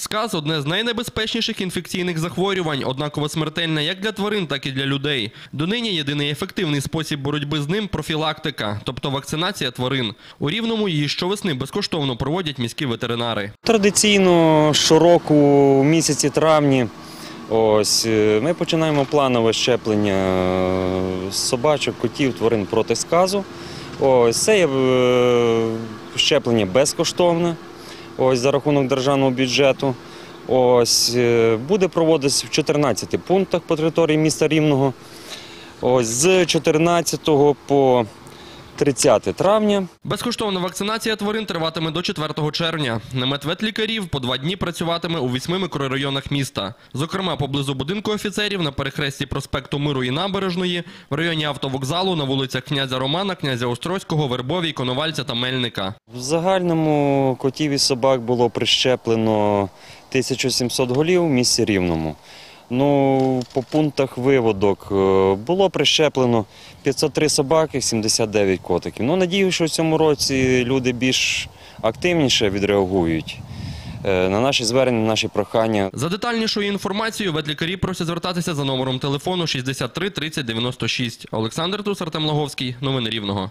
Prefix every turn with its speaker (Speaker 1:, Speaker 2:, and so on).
Speaker 1: Сказ одне з найнебезпечніших інфекційних захворювань, однаково смертельне як для тварин, так і для людей. Донині єдиний ефективний спосіб боротьби з ним профілактика, тобто вакцинація тварин. У рівному її щовесни безкоштовно проводять міські ветеринари.
Speaker 2: Традиційно щороку в місяці травні ось е, ми починаємо планове щеплення е, собачок, котів, тварин проти сказу. Ось це є е, щеплення безкоштовне. Ось за рахунок державного бюджету. Ось е, буде проводитися в 14 пунктах по території міста Рівного. Ось з 14 по 30 травня.
Speaker 1: Безкоштовна вакцинація тварин триватиме до 4 червня. Намет ветлікарів по два дні працюватиме у вісьми мікрорайонах міста. Зокрема, поблизу будинку офіцерів на перехресті проспекту Миру і Набережної, в районі автовокзалу на вулицях князя Романа, князя Острозького, Вербовій, Коновальця та Мельника.
Speaker 2: В загальному котів і собак було прищеплено 1700 голів в місті Рівному. Ну, по пунктах виводок е, було прищеплено 503 собаки, 79 котиків. Ну, надію, що в цьому році люди більш активніше відреагують е, на наші звернення, на наші прохання.
Speaker 1: За детальнішою інформацією ветлікарі просять звертатися за номером телефону 63 30 96. Олександр Тус, Артем Лаговський. Новини Рівного.